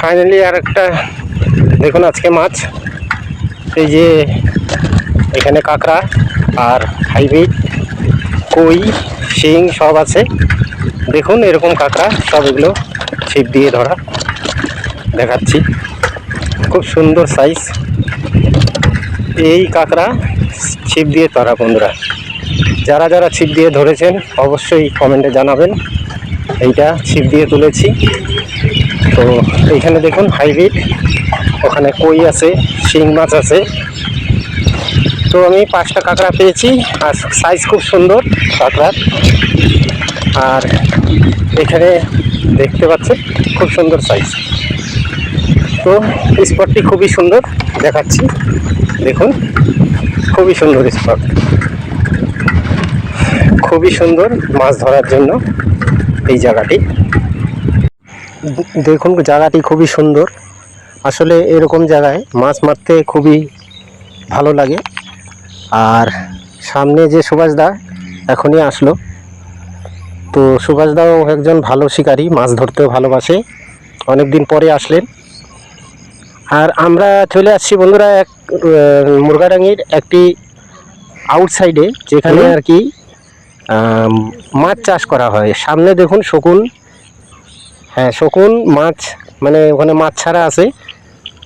Finally আর একটা, দেখুন আজকে মাছ। এই যে এখানে কাঁকড়া আর হাইব্রিড, কই, শিং সব আছে। দেখুন এরকম কাঁকড়া, সব এগুলো ছিপ দিয়ে ধরা। দেখাচ্ছি। খুব সুন্দর সাইজ এই কাঁকড়া ছিপ দিয়ে ধরা, বন্ধুরা। যারা যারা ছিপ দিয়ে ধরেছেন, অবশ্যই কমেন্টে জানাবেন। এইটা ছিপ দিয়ে তুলেছি। তো এইখানে দেখুন হাইব্রিড, ওখানে কই আছে, শিং মাছ আছে। তো আমি পাঁচটা কাঁকড়া পেয়েছি, আর সাইজ খুব সুন্দর কাঁকড়ার। আর এখানে দেখতে পাচ্ছেন, খুব সুন্দর সাইজ তো স্পটটি খুবই সুন্দর দেখাচ্ছি। দেখুন, খুবই সুন্দর স্পট খুবই সুন্দর মাছ ধরার জন্য এই জায়গাটি। দেখুন জায়গাটি খুবই সুন্দর। আসলে এরকম জায়গায় মাছ মারতে খুবই ভালো লাগে। আর সামনে যে সুভাষদা এখনই আসলো। তো সুভাষদাও একজন ভালো শিকারী মাছ ধরতেও ভালোবাসে। অনেক দিন পরে আসলেন। আর আমরা চলে আসছি বন্ধুরা এক মুরগাডাঙ্গির একটি আউটসাইডে যেখানে আর কি মাছ চাষ করা হয়। সামনে দেখুন শকুন হ্যাঁ শকুন, মাছ মানে ওখানে মাছ ছাড়া আছে,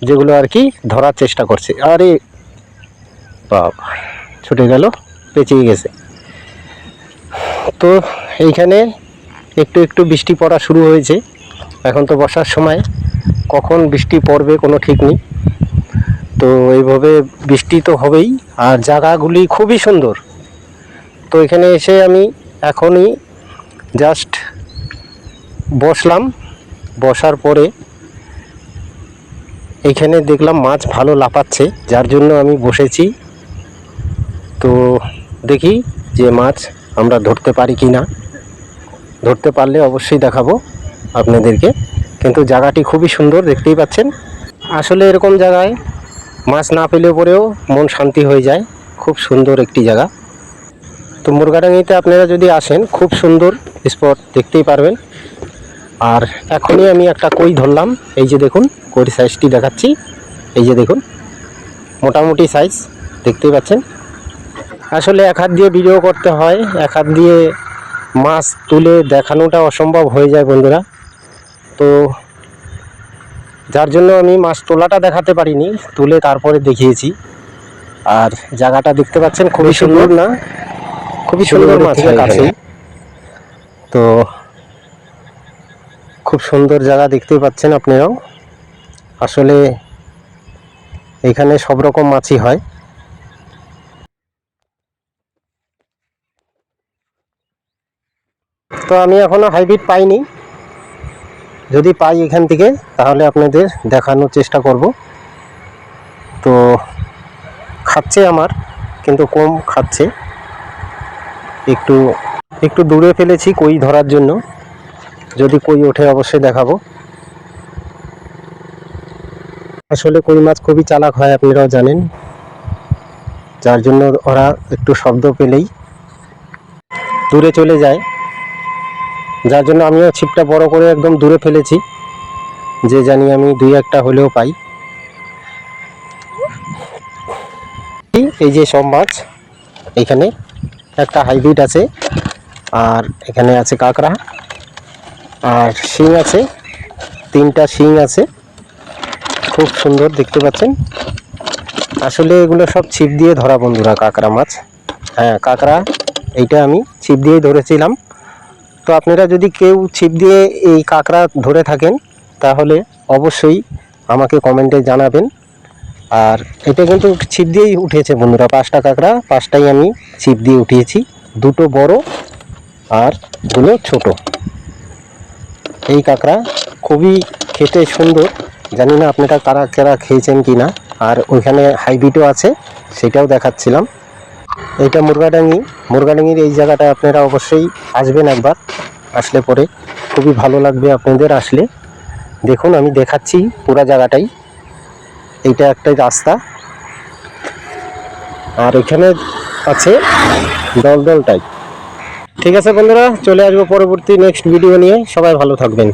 যেগুলো আর কি ধরার চেষ্টা করছে। আরে বাবা ছুটে গেল, পেঁচিয়ে গেছে। তো এইখানে একটু একটু বৃষ্টি পড়া শুরু হয়েছে। এখন তো বর্ষার সময়, কখন বৃষ্টি পড়বে কোনো ঠিক নেই। তো এইভাবে বৃষ্টি তো হবেই, আর জায়গাগুলি খুবই সুন্দর। তো এখানে এসে আমি এখনই জাস্ট বসলাম, বসার পরে এইখানে দেখলাম মাছ ভালো লাফাচ্ছে, যার জন্য আমি বসেছি। তো দেখি যে মাছ আমরা ধরতে পারি কি না ধরতে পারলে অবশ্যই দেখাবো আপনাদেরকে। কিন্তু জায়গাটি খুবই সুন্দর, দেখতেই পাচ্ছেন। আসলে এরকম জায়গায় মাছ না পেলে পরেও মন শান্তি হয়ে যায়। খুব সুন্দর একটি জায়গা। তো মুরগাডাঙ্গিতে আপনারা যদি আসেন, খুব সুন্দর স্পট, দেখতেই পারবেন। আর এখনই আমি একটা কই ধরলাম। এই যে দেখুন কই সাইজটি দেখাচ্ছি। এই যে দেখুন মোটামুটি সাইজ দেখতেই পাচ্ছেন। আসলে এক হাত দিয়ে ভিডিও করতে হয় এক হাত দিয়ে মাছ তুলে দেখানোটা অসম্ভব হয়ে যায় বন্ধুরা। তো যার জন্য আমি মাছ তোলাটা দেখাতে পারিনি তুলে তারপরে দেখিয়েছি। আর জায়গাটা দেখতে পাচ্ছেন খুবই সুন্দর না? খুবই সুন্দর মাছ হয় কাছেই তো খুব সুন্দর জায়গা দেখতে পাচ্ছেন আপনারাও। আসলে এখানে সব রকম মাছই হয়। তো আমি এখনও হাইব্রিড পাইনি। যদি পাই এখান থেকে, তাহলে আপনাদের দেখানোর চেষ্টা করব। তো খাচ্ছে আমার, কিন্তু কম খাচ্ছে। একটু একটু দূরে ফেলেছি কই ধরার জন্য। যদি কই ওঠে অবশ্যই দেখাবো। আসলে কই মাছ খুবই চালাক হয়, আপনারাও জানেন। যার জন্য ওরা একটু শব্দ পেলেই দূরে চলে যায়। যার জন্য আমিও ছিপটা বড় করে একদম দূরে ফেলেছি, যে জানি আমি দুই একটা হলেও পাই। এই যে সব মাছ, এখানে একটা হাইব্রিড আছে, আর এখানে আছে কাঁকড়া। আর শিং আছে, তিনটা শিং আছে। খুব সুন্দর দেখতে পাচ্ছেন। আসলে এগুলো সব ছিপ দিয়ে ধরা বন্ধুরা কাঁকড়া মাছ। হ্যাঁ কাঁকড়া, এইটা আমি ছিপ দিয়েই ধরেছিলাম। তো আপনারা যদি কেউ ছিপ দিয়ে এই কাঁকড়া ধরে থাকেন, তাহলে অবশ্যই আমাকে কমেন্টে জানাবেন। আর এটা কিন্তু ছিপ দিয়েই উঠেছে বন্ধুরা, পাঁচটা কাঁকড়া, পাঁচটাই আমি ছিপ দিয়ে উঠিয়েছি। দুটো বড় আর দুটো ছোট। এই কাঁকড়া খুবই খেতে সুন্দর। জানি না আপনারা কারা কারা খেয়েছেন কি না আর ওইখানে হাইব্রিডও আছে, সেটাও দেখাচ্ছিলাম। এইটা মুরগাডাঙ্গি। মুরগাডাঙ্গির এই জায়গাটা আপনারা অবশ্যই আসবেন একবার। আসলে পরে খুবই ভালো লাগবে আপনাদের আসলে। দেখুন, আমি দেখাচ্ছি পুরো জায়গাটাই। এইটা একটা রাস্তা। আর এখানে আছে দল দল টাইপ ঠিক আছে বন্ধুরা চলে আসব পরবর্তী নেক্সট ভিডিও নিয়ে। সবাই ভালো থাকবেন।